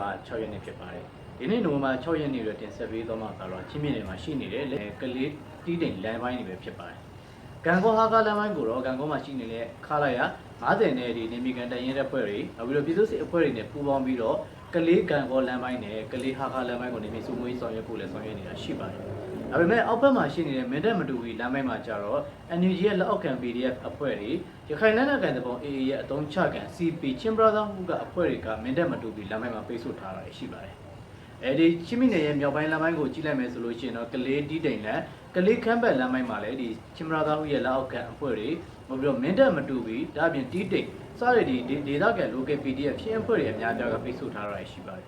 ဘာ6ရက်နေ့ဖြစ်ပါတယ်ဒီနေ့နိုဝင်ဘာ6ရက်နေ့ရတင်ဆက်ပေးသွားမှာကတော့ချင်းမြင့်နယ်မှာရှိနေတဲ့လေကလေးတီးတိမ်လမ်းပိုင်းတွေပဲဖြစ်ပါတယ်ကံကောဟာကလမ်းပိုင်းကိုတော့ကံကောမှာရှိနေတဲ့ခါလိုက်ရ90နဲ့ဒီနေမီကန်တရင်တဲ့ဖွဲ့တွေနောက်ပြီးတော့ပြည်သူ့စစ်အဖွဲ့တွေနဲ့ပူးပေါင်းပြီးတော့ကလေးကံကောလမ်းပိုင်းနဲ့ကလေးဟာကလမ်းပိုင်းကိုနေမီစုမွေးဆောင်ရွက်ဖို့လည်းဆောင်ရွက်နေတာရှိပါတယ် ဒါပေမဲ့အောက်ဘက်မှာရှိနေတဲ့မင်းတပ်မတူဝီလမ်းပိုင်းမှာကျတော့ NUG ရဲ့လက်အောက်ခံ PDF အဖွဲ့တွေရခိုင်လက်နက်ကိုင်တဲ့ပုံ AA ရဲ့အတုံးချခံ CP ချင်း brother ဟုကအဖွဲ့တွေကမင်းတပ်မတူဝီလမ်းပိုင်းမှာပိတ်ဆို့ထားတာရှိပါတယ်အဲဒီချင်းမီနယ်ရဲ့မြောက်ပိုင်းလမ်းပိုင်းကိုကြည့်လိုက်မယ်ဆိုလို့ရှိရင်တော့ကလေးတီးတိန်လန်ကလေးခမ်းဘက်လမ်းပိုင်းမှာလည်းဒီချင်း brother ဟုရဲ့လက်အောက်ခံအဖွဲ့တွေမပြီးတော့မင်းတပ်မတူဝီဒါအပြင်တီးတိန်စတဲ့ဒီဒေသခံ local PDF ဖြင်းအဖွဲ့တွေအများပြားကပိတ်ဆို့ထားတာရှိပါတယ်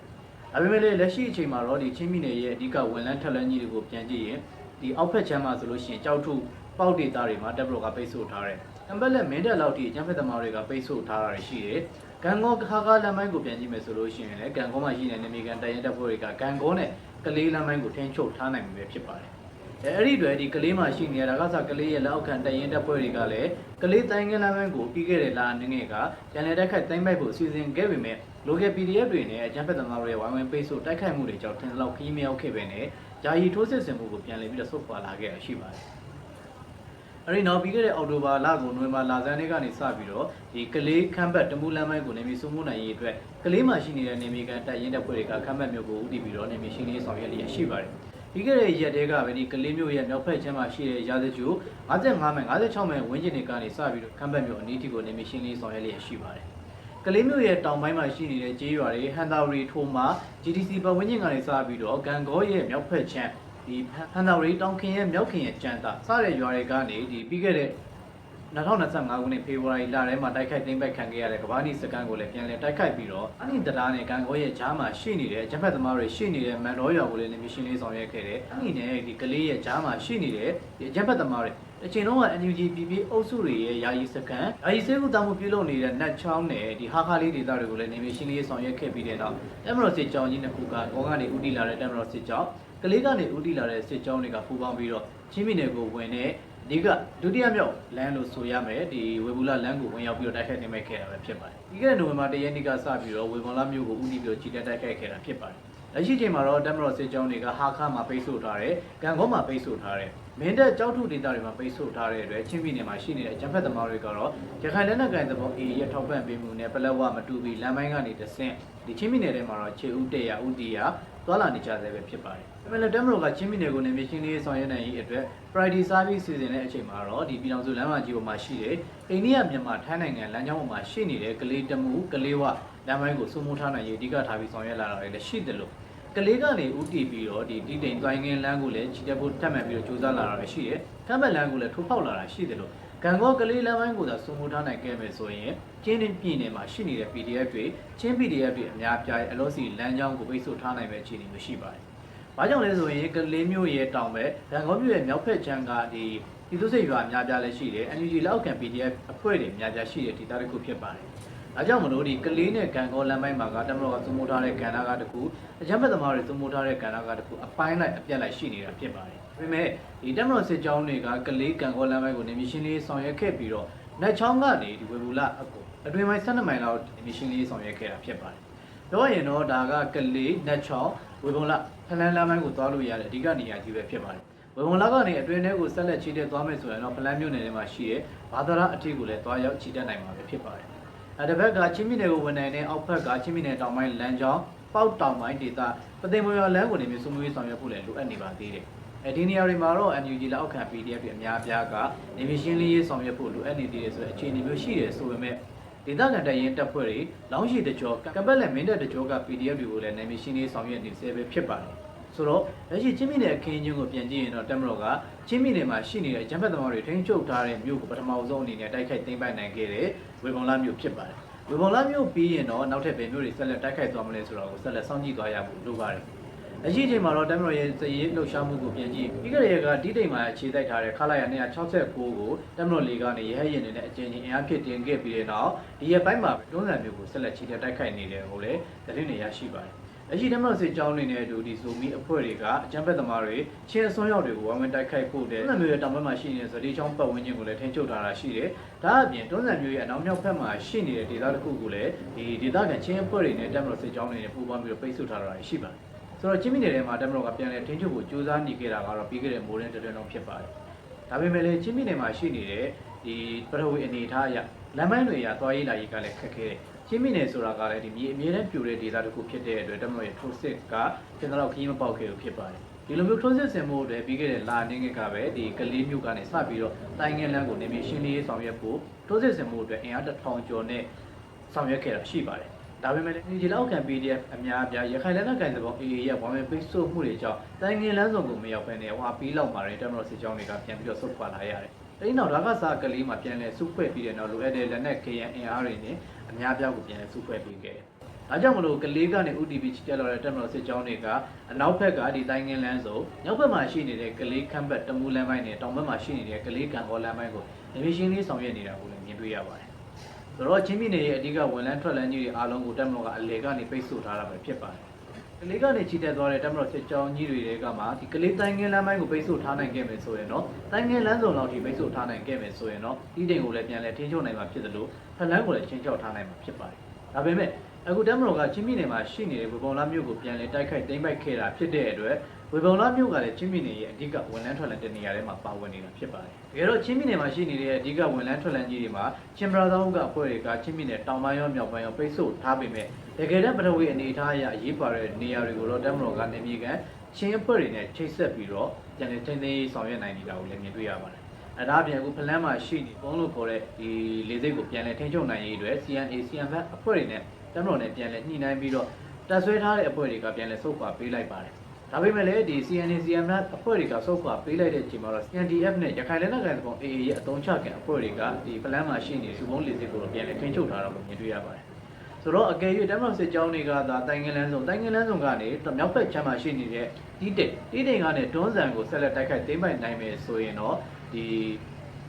ဒါပေမဲ့လည်းလက်ရှိအချိန်မှာတော့ဒီချင်းမီနယ်ရဲ့အဓိကဝန်လန်းထက်လန်းကြီးတွေကိုပြန်ကြည့်ရင်ဒီအောက်ဖက်ချမ်းမှာဆိုလို့ရှိရင်ကြောက်ထုပေါက်ဒေတာတွေမှာတပ်ဘလော့ကပိတ်ဆို့ထားတယ်။အမ်ဘက်လက်မင်းတက်လောက်ထိအကျန်းဖက်သမားတွေကပိတ်ဆို့ထားတာရှိတယ်။ဂန်ကောခါခါလမ်းမိုင်းကိုပြန်ကြည့်မယ်ဆိုလို့ရှိရင်လည်းဂန်ကောမှာရှိနေတဲ့နေမီကန်တရင်တပ်ဖွဲ့တွေကဂန်ကောနဲ့ကလေးလမ်းမိုင်းကိုထင်းချုပ်ထားနိုင်မှာပဲဖြစ်ပါတယ်။ အဲအဲ့ဒီတွေဒီကလေးမှာရှိနေတာကစားကလေးရဲ့လက်အောက်ခံတရင်တပ်ဖွဲ့တွေကလည်းကလေးတိုင်းငယ်လမ်းမိုင်းကိုပြီးခဲ့တဲ့လအနေငယ်ကပြန်လည်တိုက်ခိုက်တိုင်းပိုက်ဖို့စီစဉ်ခဲ့ပေမဲ့ local PDF တွေနဲ့အကျန်းဖက်သမားတွေရဲ့ဝိုင်းဝန်းပိတ်ဆို့တိုက်ခိုက်မှုတွေကြောင့်ထင်သလောက်ခီးမရောက်ခဲ့ပဲနဲ့ဂျာယီထိုးစစ်ဆင်မှုကိုပြန်လည်ပြီးတော့ဆုတ်ခွာလာခဲ့ရရှိပါတယ်။အဲဒီနောက်ပြီးခဲ့တဲ့အောက်တိုဘာလကိုနိုဝင်ဘာလဆန်းလေးကနေစပြီးတော့ဒီကလေးခမ်းဘတ်တမူလမ်းမိုင်းကိုနေမီစုမှုနိုင်ရေးအတွက်ကလေးမှာရှိနေတဲ့နေမီကန်တပ်ရင်းတပ်ဖွဲ့တွေကခမ်းဘတ်မျိုးကိုဦးတည်ပြီးတော့နေမီရှင်းလေးဆောင်ရွက်လျက်ရှိပါတယ်။ ပြီးခဲ့တဲ့ရက်တည်းကပဲဒီကလေးမျိုးရဲ့မြောက်ဖက်ချမ်းမှာရှိတဲ့ရာဇကျူ55မိုင်56မိုင်ဝန်းကျင်တွေကနေစပြီးတော့ခမ်းဘတ်မျိုးအနီးထိကိုနေမီရှင်းလေးဆောင်ရွက်လျက်ရှိပါတယ်။ကလေးမျိုးရဲ့တောင်ပိုင်းမှာရှိနေတဲ့ကျေးရွာတွေဟန်တာရီထိုမှာ GDC ပတ်ဝန်းကျင်ကနေစပြီးတော့ဂန်ဂေါရဲ့မြောက်ဖက်ချမ်းဒီဟန်တာရီတောင်ခင်ရဲ့မြောက်ခင်ရဲ့ကြံတာစတဲ့ရွာတွေကနေဒီပြီးခဲ့တဲ့ 2025ခုနှစ်ဖေဖော်ဝါရီလထဲမှာတိုက်ခိုက်သိမ်းပိုက်ခံခဲ့ရတဲ့ကမ္ဘာနီစကန်ကိုလည်းပြန်လည်တိုက်ခိုက်ပြီးတော့အနိတရားနဲ့ဂန်ဂေါရဲ့ဂျားမှာရှိနေတဲ့ဂျပက်သမားတွေရှိနေတဲ့မန်တော်ရွာကိုလည်းနေမရှင်လေးဆောင်ရွက်ခဲ့တယ်။အနိနဲ့ဒီကလေးရဲ့ဂျားမှာရှိနေတဲ့ဒီဂျပက်သမားတွေအချိန်တော့က NUG PP အုပ်စုတွေရဲ့ယာယီစကန်ယာယီစေကူတာမှုပြုလုပ်နေတဲ့နတ်ချောင်းနဲ့ဒီဟာခါလေးဒေသတွေကိုလည်းနေမရှင်လေးဆောင်ရွက်ခဲ့ပြီးတဲ့နောက်တမတော်စစ်ကြောင်းကြီးနှစ်ခုကဘောကနေဦးတည်လာတဲ့တမတော်စစ်ကြောင်းကလေးကနေဦးတည်လာတဲ့စစ်ကြောင်းတွေကပူးပေါင်းပြီးတော့ချင်းပြည်နယ်ကိုဝင်တဲ့ အဓိကဒုတိယမြောက်လမ်းလို့ဆိုရမယ်ဒီဝေဘူလာလမ်းကိုဝင်ရောက်ပြီးတော့တိုက်ခိုက်နေမဲ့ခဲ့တာပဲဖြစ်ပါတယ်ဒီကနေ့နိုဝင်ဘာ၁ရက်နေ့ကစပြီးတော့ဝေဘူလာမြို့ကိုဦးတည်ပြီးတော့ကြီးတက်တိုက်ခိုက်ခဲ့တာဖြစ်ပါတယ်လက်ရှိချိန်မှာတော့တမတော်စစ်ကြောင်းတွေကဟာခါမှာပိတ်ဆို့ထားတယ်၊ကံကောမှာပိတ်ဆို့ထားတယ်။မင်းတပ်ကြောက်ထုဒေသတွေမှာပိတ်ဆို့ထားတဲ့အတွက်ချင်းပြည်နယ်မှာရှိနေတဲ့ဂျမ်ဖက်သမားတွေကတော့ရခိုင်လက်နက်ကိုင်သဘော AA ရဲ့ထောက်ပံ့ပေးမှုနဲ့ပလက်ဝမတူပြီးလမ်းပိုင်းကနေတဆင့်ဒီချင်းပြည်နယ်ထဲမှာတော့ခြေဦးတက်ရဦးတီရ သွားလာနေကြသေးပဲဖြစ်ပါတယ်။ဒါပေမဲ့လည်းတမတော်ကချင်းပြည်နယ်ကိုနေမရှင်းလေးဆောင်ရွက်နိုင်ရေးအတွက် Friday Service စီစဉ်တဲ့အချိန်မှာတော့ဒီပြည်တော်စုလမ်းမကြီးပေါ်မှာရှိတဲ့အိန္ဒိယမြန်မာထိုင်းနိုင်ငံလမ်းကြောင်းပေါ်မှာရှိနေတဲ့ကလေးတမှုကလေးဝလမ်းပိုင်းကိုစုမိုးထားနိုင်ရေးအဓိကထားပြီးဆောင်ရွက်လာတာလည်းရှိတယ်လို့ကလေးကနေဥတီပြီးတော့ဒီတိတိမ်တိုင်းငင်းလမ်းကိုလည်းချီတက်ဖို့တက်မှန်ပြီးတော့စူးစမ်းလာတာရှိတယ်။ကမ်းဘက်လမ်းကိုလည်းထိုးဖောက်လာတာရှိတယ်လို့ကံကောကလေးလမ်းပိုင်းကိုသာစုံမိုးထားနိုင်ခဲ့မယ်ဆိုရင် ကျင်းတင်ပြည်နယ်မှာရှိနေတဲ့ PDF တွေချင်း PDF တွေအများပြားရဲ့အလို့စီလမ်းကြောင်းကိုပိတ်ဆို့ထားနိုင်မဲ့အခြေအနေမျိုးရှိပါတယ်။ဘာကြောင့်လဲဆိုရင်ကလေးမျိုးရဲ့တောင်ပဲကံကောမြို့ရဲ့မြောက်ဖက်ချမ်းကဒီဒီသူစိတ်ရွာအများပြားလည်းရှိတယ်။ NUG လက်အောက်ခံ PDF အဖွဲ့တွေအများပြားရှိတဲ့ဒေသတစ်ခုဖြစ်ပါတယ်။အဲကြောင့်မလို့ဒီကလေးနဲ့ကံကောလမ်းပိုင်းမှာကတမတော်ကသုံးမိုးထားတဲ့ကဏ္ဍကတခုအကြမ်းဖက်သမားတွေသုံးမိုးထားတဲ့ကဏ္ဍကတခုအပိုင်းလိုက်အပြက်လိုက်ရှိနေတာဖြစ်ပါတယ်။ဒါပေမဲ့ဒီတမတော်စစ်ကြောင်းတွေကကလေးကံကောလမ်းပိုင်းကိုနေမီရှင်းလေးဆောင်ရွက်ခဲ့ပြီးတော့နတ်ချောင်းကနေဒီဝေဘူလာအကူ အတွင်ပိုင်း12မိုင်လောက်နေမီရှင်းလေးဆောင်ရွက်ခဲ့တာဖြစ်ပါတယ်။ပြောရင်တော့ဒါကကလေးနတ်ချောင်းဝေဘူလာဖလန်းလမ်းပိုင်းကိုသွားလို့ရတဲ့အဓိကနေရာကြီးပဲဖြစ်ပါတယ်။ဝေဘုံလာကနေအတွင်းထဲကိုဆက်လက်ချီတက်သွားမယ်ဆိုရင်တော့ဖလန်းမြို့နယ်ထဲမှာရှိတဲ့ဘာသာရအထီးကိုလည်းသွားရောက်ချီတက်နိုင်မှာပဲဖြစ်ပါတယ်။အဲတစ်ဖက်ကချင်းပြည်နယ်ကိုဝင်နိုင်တဲ့အောက်ဖက်ကချင်းပြည်နယ်တောင်ပိုင်းလမ်းကြောင်းပေါက်တောင်ပိုင်းဒေသပသိမ်မွေရလမ်းကိုနေမျိုးစုံမွေးဆောင်ရွက်ဖို့လည်းလိုအပ်နေပါသေးတယ်။အဲဒီနေရာတွေမှာတော့ NUG လက်အောက်ခံ PDF တွေအများအပြားကနေမျိုးရှင်းလင်းရေးဆောင်ရွက်ဖို့လိုအပ်နေသေးတယ်ဆိုတဲ့အခြေအနေမျိုးရှိတယ်ဆိုပေမဲ့ ဒေသခံတပ်ရင်းတပ်ဖွဲ့တွေလောင်းရှိတကြောကံပက်လက်မင်းတပ်တကြောက PDF တွေကိုလည်းနေမျိုးရှင်းလင်းဆောင်ရွက်နေစေပဲဖြစ်ပါတယ်။ဆိုတော့လက်ရှိချင်းပြည်နယ်အခင်းချင်းကိုပြန်ကြည့်ရင်တော့တက်မတော်ကချင်းပြည်နယ်မှာရှိနေတဲ့ဂျမ်ဘတ်သမားတွေထိန်းချုပ်ထားတဲ့မြို့ကိုပထမဆုံးအနေနဲ့တိုက်ခိုက်သိမ်းပိုက်နိုင်ခဲ့တဲ့ဝေဘုံလာမြို့ဖြစ်ပါတယ်။ဝေဘုံလာမြို့ပြီးရင်တော့နောက်ထပ်ဘယ်မြို့တွေဆက်လက်တိုက်ခိုက်သွားမလဲဆိုတော့ကိုဆက်လက်စောင့်ကြည့်သွားရဖို့လိုပါတယ်။ လက်ရှိအချိန်မှာတော့တက်မတော်ရဲ့စည်ရေးလှုပ်ရှားမှုကိုပြန်ကြည့်ပြီးခဲ့တဲ့ရက်ကဒီတိမ်မှာအခြေတိုက်ထားတဲ့ခလာရ269ကိုတက်မတော်လေးကနေရဟရင်နေတဲ့အကျဉ်းချင်းအင်အားဖြစ်တင်ခဲ့ပြီးတဲ့နောက်ဒီရက်ပိုင်းမှာတွန်းဆန်မျိုးကိုဆက်လက်ချီတက်တိုက်ခိုက်နေတယ်ကိုလည်းသတင်းတွေရရှိပါတယ်။အရှိတမလို့စစ်ကြောင်းနေတဲ့အတူဒီဇူမီအဖွဲ့တွေကအကြမ်းဖက်သမားတွေချင်းအစွန်းရောက်တွေကိုဝိုင်းဝန်းတိုက်ခိုက်ဖို့တဲ့တွန်းဇံမျိုးရဲ့တောင်ဘက်မှာရှိနေတဲ့ဇတိချောင်းပတ်ဝန်းကျင်ကိုလည်းထိန်းချုပ်ထားတာရှိတယ်။ဒါအပြင်တွန်းဇံမျိုးရဲ့အနောက်မြောက်ဘက်မှာရှိနေတဲ့ဒေသတစ်ခုကိုလည်းဒီဒေသခံချင်းအဖွဲ့တွေနဲ့တမလို့စစ်ကြောင်းတွေနဲ့ပူးပေါင်းပြီးတော့ပိတ်ဆို့ထားတာရှိပါတယ်။ ဆိုတော့ချင်းပြည်နယ်ထဲမှာတမလို့ကပြန်လည်ထိန်းချုပ်ဖို့ကြိုးစားနေကြတာကတော့ပြီးခဲ့တဲ့မိုးရင်တတွင်တော့ဖြစ်ပါတယ်။ဒါပေမဲ့လည်းချင်းပြည်နယ်မှာရှိနေတဲ့ဒီပထဝီအနေအထားအရလမ်းမိုင်းတွေအရသွားရေးလာရေးကလည်းခက်ခဲတယ်။ချင်းပြည်နယ်ဆိုတာကလည်းဒီမြေအမြဲတမ်းပြိုတဲ့ဒေသတစ်ခုဖြစ်တဲ့အတွက်တမလို့ရဲ့ထိုးစစ်ကကျွန်တော်တို့ခရီးမပေါက်ခဲ့လို့ဖြစ်ပါတယ်။ဒီလိုမျိုးထိုးစစ်ဆင်မှုတွေပြီးခဲ့တဲ့လာနေငယ်ကပဲဒီကလေးမျိုးကနေစပြီးတော့တိုင်းငယ်လန်းကိုနေပြီးရှင်းလင်းရေးဆောင်ရွက်ဖို့ထိုးစစ်ဆင်မှုတွေအင်အားတစ်ထောင်ကျော်နဲ့ဆောင်ရွက်ခဲ့တာရှိပါတယ်။ ဒါပေမဲ့ဒီလောက်ခံ PDF အများအပြားရခိုင်လက်နက်ကိုင်သဘော AA ရဲ့ဝမ်းမဲ့ပိတ်ဆို့မှုတွေကြောင့်တိုင်းငယ်လန်းစုံကိုမရောက်ဘဲနဲ့ဟွာပြီးလောက်မှာတဲ့တမတော်စစ်ကြောင်းတွေကပြန်ပြီးတော့ဆုတ်ခွာလာရတယ်။အဲဒီနောက်ဒါကစားကလေးမှာပြန်လဲစုဖွဲ့ပြီးတဲ့နောက်လိုအပ်တဲ့လက်နက် KNR တွေနဲ့အများအပြားကိုပြန်လဲစုဖွဲ့ပြီးခဲ့တယ်။ဒါကြောင့်မလို့ကလေးကနေ UTP ချတက်လာတဲ့တက်မတော်စစ်ကြောင်းတွေကအနောက်ဘက်ကဒီတိုင်းငင်းလန်းစုံမြောက်ဘက်မှာရှိနေတဲ့ကလေးခမ်းဘက်တမူလမ်းပိုင်းနဲ့တောင်ဘက်မှာရှိနေတဲ့ကလေးကံကောလမ်းပိုင်းကိုနေမရှင်လေးဆောင်ရွက်နေတာကိုလည်းမြင်တွေ့ရပါတယ်။ ဆိုတော့ချင်းပြည်နယ်ရဲ့အဓိကဝန်လန်းထွက်လန်းကြီးတွေအားလုံးကိုတက်မတော်ကအလေကနေပိတ်ဆို့ထားတာပဲဖြစ်ပါတယ်။ကလေးကနေချီတက်သွားတဲ့တက်မတော်စစ်ကြောင်းကြီးတွေကမှဒီကလေးတိုင်းငင်းလမ်းပိုင်းကိုပိတ်ဆို့ထားနိုင်ခဲ့မယ်ဆိုရင်တော့တိုင်းငင်းလမ်းစုံလောက်ထိပိတ်ဆို့ထားနိုင်ခဲ့မယ်ဆိုရင်တော့ဒီတိမ်ကိုလည်းပြန်လဲထိန်းချုပ်နိုင်မှာဖြစ်သလိုဖလန်းကိုလည်းချင်းချောက်ထားနိုင်မှာဖြစ်ပါတယ်။ဒါပေမဲ့ အခုတမတော်ကချင်းပြည်နယ်မှာရှိနေတဲ့ဝေပုံလာမြို့ကိုပြန်လည်တိုက်ခိုက်သိမ်းပိုက်ခဲ့တာဖြစ်တဲ့အတွက်ဝေပုံလာမြို့ကလည်းချင်းပြည်နယ်ရဲ့အဓိကဝန်လန်းထွက်လန်းတဲ့နေရာထဲမှာပါဝင်နေတာဖြစ်ပါတယ်။တကယ်တော့ချင်းပြည်နယ်မှာရှိနေတဲ့အဓိကဝန်လန်းထွက်လန်းကြီးတွေမှာချင်းဘရာသာဟုတ်ကအဖွဲ့တွေကချင်းပြည်နယ်တောင်ပိုင်းရောမြောက်ပိုင်းရောပိတ်ဆို့ထားပေမဲ့တကယ်တမ်းပထဝီအနေအထားအရအရေးပါတဲ့နေရာတွေကိုတော့တမတော်ကနေမြေကန်ချင်းအဖွဲ့တွေနဲ့ချိတ်ဆက်ပြီးတော့ပြန်လည်ထိန်းသိမ်းရေးဆောင်ရွက်နိုင်နေတာကိုလည်းမြင်တွေ့ရပါတယ်။ အဲဒါအပြင်အခုဖလန်းမှာရှိနေပုံလို့ခေါ်တဲ့ဒီလေစိတ်ကိုပြန်လည်ထိန်းချုပ်နိုင်ရေးအတွက် CNA CNF အဖွဲ့တွေနဲ့တမတော်နဲ့ပြန်လည်ညှိနှိုင်းပြီးတော့တက်ဆွဲထားတဲ့အဖွဲ့တွေကပြန်လည်ဆုတ်ခွာပေးလိုက်ပါတယ်။ဒါပေမဲ့လည်းဒီ CNA CNF အဖွဲ့တွေကဆုတ်ခွာပေးလိုက်တဲ့အချိန်မှာတော့ CNDF နဲ့ရခိုင်လက်နက်ကိုင်တပ်ဖွဲ့ AA ရဲ့အသုံးချကံအဖွဲ့တွေကဒီဖလန်းမှာရှိနေတဲ့စုပုံးလေစိတ်ကိုတော့ပြန်လည်ထိန်းချုပ်ထားတာကိုမြင်တွေ့ရပါတယ်။ဆိုတော့အကယ်၍တမန်စစ်ကြောင်းတွေကသာတိုင်ငင်လန်းဆောင်တိုင်ငင်လန်းဆောင်ကနေမြောက်ဘက်ချမ်းမှာရှိနေတဲ့တီးတိတ်တီးတိတ်ကနေတွန်းဆန်ကိုဆက်လက်တိုက်ခိုက်သိမ်းပိုက်နိုင်မယ်ဆိုရင်တော့ ဒီ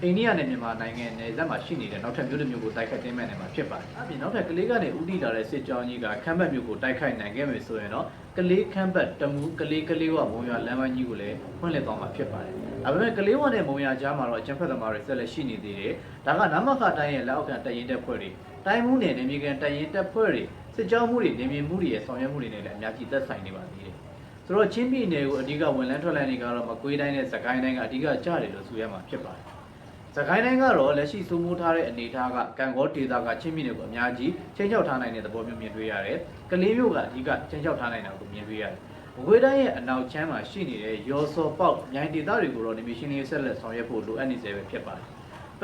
အိန္ဒိယနဲ့မြန်မာနိုင်ငံနယ်စပ်မှာရှိနေတဲ့နောက်ထပ်မြို့တစ်မြို့ကိုတိုက်ခိုက်သိမ်းပိုက်နိုင်မှာဖြစ်ပါတယ်။အပြင်နောက်ထပ်ကလေးကနေဥတီလာတဲ့စစ်ကြောင်းကြီးကခမ်းဘတ်မြို့ကိုတိုက်ခိုက်နိုင်ခဲ့မယ်ဆိုရင်တော့ကလေးခမ်းဘတ်တမူကလေးကလေးဝမုံရလမ်းမကြီးကိုလည်းဖွင့်လှစ်သွားမှာဖြစ်ပါတယ်။ဒါပေမဲ့ကလေးဝနဲ့မုံရကြားမှာတော့အကြံဖက်သမားတွေဆက်လက်ရှိနေသေးတယ်။ဒါကနမခတိုင်းရဲ့လက်အောက်ခံတပ်ရင်းတပ်ဖွဲ့တွေတိုင်းမှုနယ်နေမြေကန်တပ်ရင်းတပ်ဖွဲ့တွေစစ်ကြောင်းမှုတွေနေမြေမှုတွေရဲ့ဆောင်ရွက်မှုတွေနဲ့လည်းအများကြီးသက်ဆိုင်နေပါသေးတယ်။ ဆိုတော့ချင်းပြည်နယ်ကိုအဓိကဝန်လန်းထွက်လန်းတွေကတော့မကွေးတိုင်းနဲ့စကိုင်းတိုင်းကအဓိကကြားတယ်လို့ဆိုရမှာဖြစ်ပါတယ်။စကိုင်းတိုင်းကတော့လက်ရှိစိုးမိုးထားတဲ့အနေအထားကကံကောဒေသကချင်းပြည်နယ်ကိုအများကြီးချင်းချောက်ထားနိုင်တဲ့သဘောမျိုးမြင်တွေ့ရတယ်။ကလေးမျိုးကအဓိကချင်းချောက်ထားနိုင်တာကိုမြင်တွေ့ရတယ်။မကွေးတိုင်းရဲ့အနောက်ချမ်းမှာရှိနေတဲ့ရော်စော်ပေါက်မြိုင်ဒေသတွေကိုတော့နေမီရှင်ရေးဆက်လက်ဆောင်ရွက်ဖို့လိုအပ်နေစေပဲဖြစ်ပါတယ်။ပ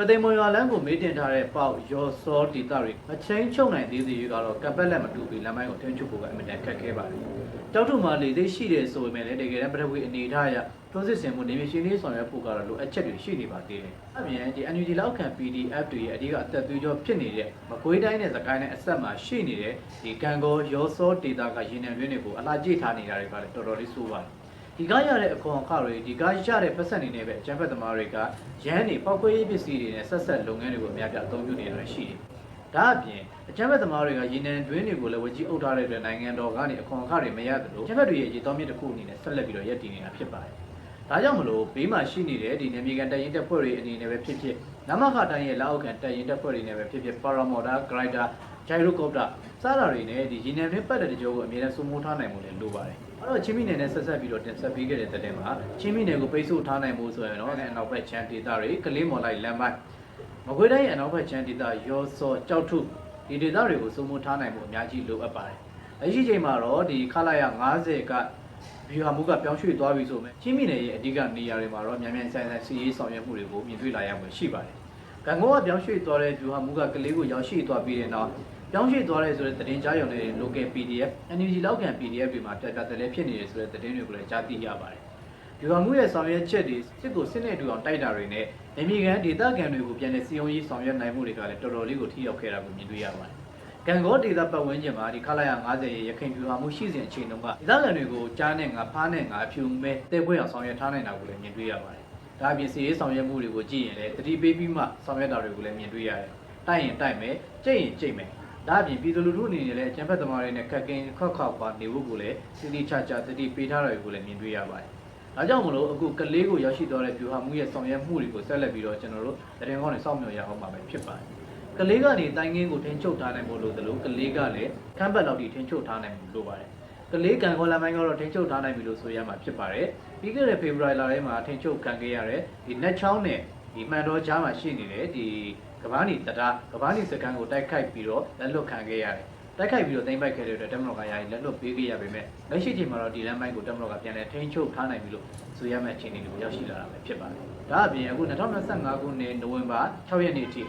သိမ်မွန်ရွာလမ်းကိုမေးတင်ထားတဲ့ပေါက်ရော်စောဒေတာတွေမချင်းချုပ်နိုင်သေးသေးရကတော့ကပတ်လက်မတူပြီးလမ်းမိုင်းကိုထင်းချုပ်ဖို့ကအမြဲတမ်းခက်ခဲပါတယ်။တောက်ထုမှာလေသိရှိတယ်ဆိုပေမဲ့လည်းတကယ်တမ်းပထဝီအနေထားအရတွန်းစစ်စင်မှုနေမြေရှင်လေးဆောင်ရွက်ဖို့ကတော့လိုအပ်ချက်တွေရှိနေပါသေးတယ်။အပြင်ဒီ NUG လောက်ခံ PDF တွေရဲ့အဓိကအသက်သွေးကြောဖြစ်နေတဲ့မကွေးတိုင်းနဲ့စကိုင်းနဲ့အဆက်မှာရှိနေတဲ့ဒီကံကောရောစောဒေတာကရင်နံတွင်းတွေကိုအလားကြည့်ထားနေတာတွေကလည်းတော်တော်လေးဆိုးပါတယ်။ ဒီကားရတဲ့အခွန်အခတွေဒီကားရတဲ့ပတ်သက်နေနေပဲအကျန်းဖက်သမားတွေကရဟန်းနေပောက်ကွဲရေးပစ္စည်းတွေနဲ့ဆက်ဆက်လုပ်ငန်းတွေကိုအများပြအသုံးပြုနေရရှိတယ်။ဒါအပြင်အကျန်းဖက်သမားတွေကရေနံတွင်းတွေကိုလည်းဝကြီးအုပ်ထားတဲ့အတွက်နိုင်ငံတော်ကနေအခွန်အခတွေမရသလိုအကျန်းဖက်တွေရဲ့ရေတောင်းမြစ်တစ်ခုအနေနဲ့ဆက်လက်ပြီးတော့ရပ်တည်နေတာဖြစ်ပါတယ်။ဒါကြောင့်မလို့ဘေးမှာရှိနေတဲ့ဒီနေမြေကန်တပ်ရင်းတပ်ဖွဲ့တွေအနေနဲ့ပဲဖြစ်ဖြစ်နမခတိုင်းရဲ့လက်အောက်ခံတပ်ရင်းတပ်ဖွဲ့တွေနဲ့ပဲဖြစ်ဖြစ်ပါရာမော်တာဂရိုက်တာဂျိုင်ရိုကော့ပတာစတာတွေနဲ့ဒီရေနံတွင်းပတ်တဲ့တကြောကိုအများနဲ့စုမိုးထားနိုင်မှုလည်းလိုပါတယ်။ အဲ့တော့ချင်းမီနယ်နဲ့ဆက်ဆက်ပြီးတော့တင်ဆက်ပေးခဲ့တဲ့တဲ့တဲ့မှာချင်းမီနယ်ကိုပိတ်ဆို့ထားနိုင်မှုဆိုရင်တော့အနောက်ဘက်ချမ်းဒေသတွေကလေးမော်လိုက်လမ်းပိုင်းမကွေးတိုင်းရဲ့အနောက်ဘက်ချမ်းဒေသရောစောကြောက်ထုဒီဒေသတွေကိုစုမိုးထားနိုင်မှုအများကြီးလိုအပ်ပါတယ်။လက်ရှိချိန်မှာတော့ဒီခလာရ90ကဘီဟာမူကပြောင်းရွှေ့သွားပြီဆိုမဲ့ချင်းမီနယ်ရဲ့အဓိကနေရာတွေမှာတော့မြန်မြန်ဆန်ဆန်စီရေးဆောင်ရွက်မှုတွေကိုမြင်တွေ့လာရမှာရှိပါတယ်။ကံကောကပြောင်းရွှေ့သွားတဲ့ဘီဟာမူကကလေးကိုရောက်ရှိသွားပြီးတဲ့နောက် ပြောင်းရွှေ့သွားတယ်ဆိုတဲ့သတင်းကြားရုံနဲ့ local PDF NUG လောက်ခံ PDF တွေမှာပြတ်ပြတ်တလဲဖြစ်နေတယ်ဆိုတဲ့သတင်းတွေကိုလည်းကြားသိရပါတယ်။ဒီဟာမှုရဲ့ဆောင်ရွက်ချက်တွေစစ်ကိုစစ်နဲ့တူအောင်တိုက်တာတွေနဲ့အမေကန်ဒေသခံတွေကိုပြန်လည်စီယုံရေးဆောင်ရွက်နိုင်မှုတွေကလည်းတော်တော်လေးကိုထိရောက်ခဲ့တာကိုမြင်တွေ့ရပါတယ်။ကံကောဒေသပတ်ဝန်းကျင်မှာဒီခလာရ90ရဲ့ရခိုင်ပြူဟာမှုရှိစဉ်အချိန်တုန်းကဒေသခံတွေကိုကြားနဲ့ငါဖားနဲ့ငါအဖြူမဲတဲပွဲအောင်ဆောင်ရွက်ထားနိုင်တာကိုလည်းမြင်တွေ့ရပါတယ်။ဒါအပြင်စီရေးဆောင်ရွက်မှုတွေကိုကြည့်ရင်လည်းတတိပေးပြီးမှဆောင်ရွက်တာတွေကိုလည်းမြင်တွေ့ရတယ်။တိုက်ရင်တိုက်မယ်ကြိတ်ရင်ကြိတ်မယ် ဒါအပြင်ပြည်သူလူထုအနေနဲ့လည်းအကြံဖက်သမားတွေနဲ့ခက်ကင်းခွက်ခွက်ပါနေဖို့ကိုလည်းစီစီချာချာတတိပေးထားတယ်ကိုလည်းမြင်တွေ့ရပါတယ်။ဒါကြောင့်မလို့အခုကလေးကိုရောက်ရှိသွားတဲ့ပြူဟာမှုရဲ့ဆောင်ရွက်မှုတွေကိုဆက်လက်ပြီးတော့ကျွန်တော်တို့တရင်ကောင်းနဲ့စောင့်မျှော်ရအောင်ပါပဲဖြစ်ပါတယ်။ကလေးကနေတိုင်းငင်းကိုထင်းချုပ်ထားနိုင်ဖို့လို့သလိုကလေးကလည်းခမ်းဘက်လောက်ထိထင်းချုပ်ထားနိုင်ဖို့လိုပါတယ်။ကလေးကံကောလမ်းပိုင်းကတော့ထင်းချုပ်ထားနိုင်ပြီလို့ဆိုရမှာဖြစ်ပါတယ်။ပြီးခဲ့တဲ့ဖေဖော်ဝါရီလထဲမှာထင်းချုပ်ခံခဲ့ရတဲ့ဒီနက်ချောင်းနဲ့ဒီမှန်တော်ကြားမှာရှိနေတဲ့ဒီ ကဘာနီတရားကဘာနီစကန်ကိုတိုက်ခိုက်ပြီးတော့လက်လွတ်ခံခဲ့ရတယ်။တိုက်ခိုက်ပြီးတော့တင်ပိုက်ခဲ့တဲ့အတွက်တက်မတော်ကယာယီလက်လွတ်ပေးခဲ့ရပေမဲ့လက်ရှိချိန်မှာတော့ဒီလမ်းပိုင်းကိုတက်မတော်ကပြန်လည်ထိန်းချုပ်ထားနိုင်ပြီလို့ဆိုရမယ့်အခြေအနေကိုရောက်ရှိလာတာပဲဖြစ်ပါတယ်။ဒါအပြင်အခု2025ခုနှစ်နိုဝင်ဘာ6ရက်နေ့အထိ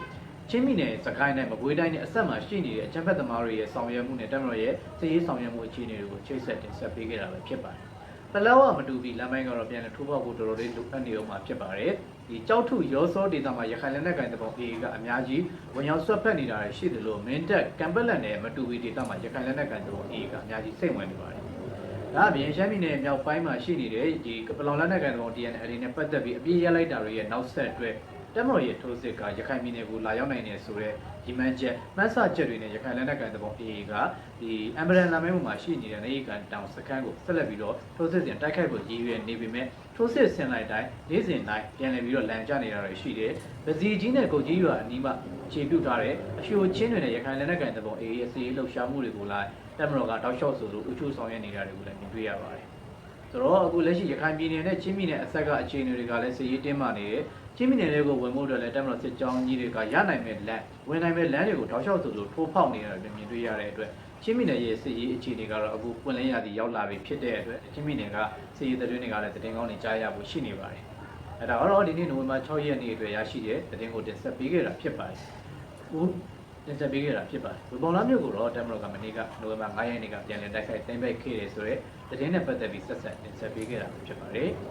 ချင်းပြည်နယ်စကိုင်းနဲ့မကွေးတိုင်းနဲ့အဆက်မှာရှိနေတဲ့အချမ်းဖက်သမားတွေရဲ့ဆောင်ရွက်မှုနဲ့တက်မတော်ရဲ့စစ်ရေးဆောင်ရွက်မှုအခြေအနေတွေကိုချိတ်ဆက်တင်ဆက်ပေးခဲ့တာပဲဖြစ်ပါတယ်။ ပလောဝမတူပြီးလမ်းပိုင်းကတော့ပြန်လည်ထိုးဖောက်ဖို့တော်တော်လေးလိုအပ်နေအောင်မှာဖြစ်ပါတယ်။ဒီကြောက်ထုရောစောဒေသမှာရခိုင်လက်နက်ကိုင်တပုံ AA ကအများကြီးဝင်ရောက်ဆွတ်ဖက်နေတာရှိတယ်လို့မင်းတက်ကမ်ပက်လက်နဲ့မတူပြီးဒေသမှာရခိုင်လက်နက်ကိုင်တပုံ AA ကအများကြီးစိတ်ဝင်နေပါတယ်။ဒါအပြင်ရှမ်းပြည်နယ်မြောက်ပိုင်းမှာရှိနေတဲ့ဒီကပလောင်လက်နက်ကိုင်တပုံ TNL နဲ့ပတ်သက်ပြီးအပြည့်ရလိုက်တာတွေရဲ့နောက်ဆက်တွဲတက်မတော်ရဲ့ထိုးစစ်ကရခိုင်ပြည်နယ်ကိုလာရောက်နိုင်တယ်ဆိုတော့ ဒီမှန်ချက်မှန်းဆချက်တွေနဲ့ရခိုင်လက်နက်ကိုင်တပုံ AA ကဒီအမ်ဘရန်လာမဲမှာရှိနေတဲ့နေကန်တောင်စခန်းကိုဆက်လက်ပြီးတော့ထိုးစစ်စဉ်တိုက်ခိုက်ဖို့ရည်ရွယ်နေပေမဲ့ထိုးစစ်ဆင်လိုက်တိုင်းနေ့စဉ်တိုင်းပြန်လည်ပြီးတော့လန်ကျနေတာတွေရှိတယ်။ပစီကြီးနဲ့ကုတ်ကြီးရွာအနီးမှာခြေပြုတ်ထားတဲ့အရှိုချင်းတွေနဲ့ရခိုင်လက်နက်ကိုင်တပုံ AA ရဲ့စီရေးလှုပ်ရှားမှုတွေကိုလာတက်မတော်ကတောက်လျှောက်ဆိုလို့ဥချိုးဆောင်ရွက်နေတာတွေကိုလည်းမြင်တွေ့ရပါတယ်။ဆိုတော့အခုလက်ရှိရခိုင်ပြည်နယ်နဲ့ချင်းပြည်နယ်အဆက်ကအခြေအနေတွေကလည်းစီရေးတင်းမာနေတယ်။ ချင်းပြည်နယ်တွေကိုဝင်ဖို့အတွက်လည်းတက်မတော်စစ်ကြောင်းကြီးတွေကရနိုင်မဲ့လမ်းဝင်နိုင်မဲ့လမ်းတွေကိုတောက်လျှောက်ဆိုလို့ထိုးဖောက်နေတာတွေမြင်တွေ့ရတဲ့အတွက်ချင်းပြည်နယ်ရဲ့စီရေးအခြေအနေကတော့အခုပွင့်လင်းရသည်ရောက်လာပြီဖြစ်တဲ့အတွက်ချင်းပြည်နယ်ကစီရေးသတင်းတွေကလည်းသတင်းကောင်းတွေကြားရဖို့ရှိနေပါတယ်။အဲဒါကတော့ဒီနေ့နိုဝင်ဘာ6ရက်နေ့အတွက်ရရှိတဲ့သတင်းကိုတင်ဆက်ပေးခဲ့တာဖြစ်ပါတယ်။ဦးတင်ဆက်ပေးခဲ့တာဖြစ်ပါတယ်။ဝေပုံလားမြို့ကိုတော့တက်မတော်ကမနေ့ကနိုဝင်ဘာ9ရက်နေ့ကပြန်လည်တိုက်ခိုက်သိမ်းပိုက်ခဲ့တယ်ဆိုတော့သတင်းနဲ့ပတ်သက်ပြီးဆက်ဆက်တင်ဆက်ပေးခဲ့တာဖြစ်ပါတယ်။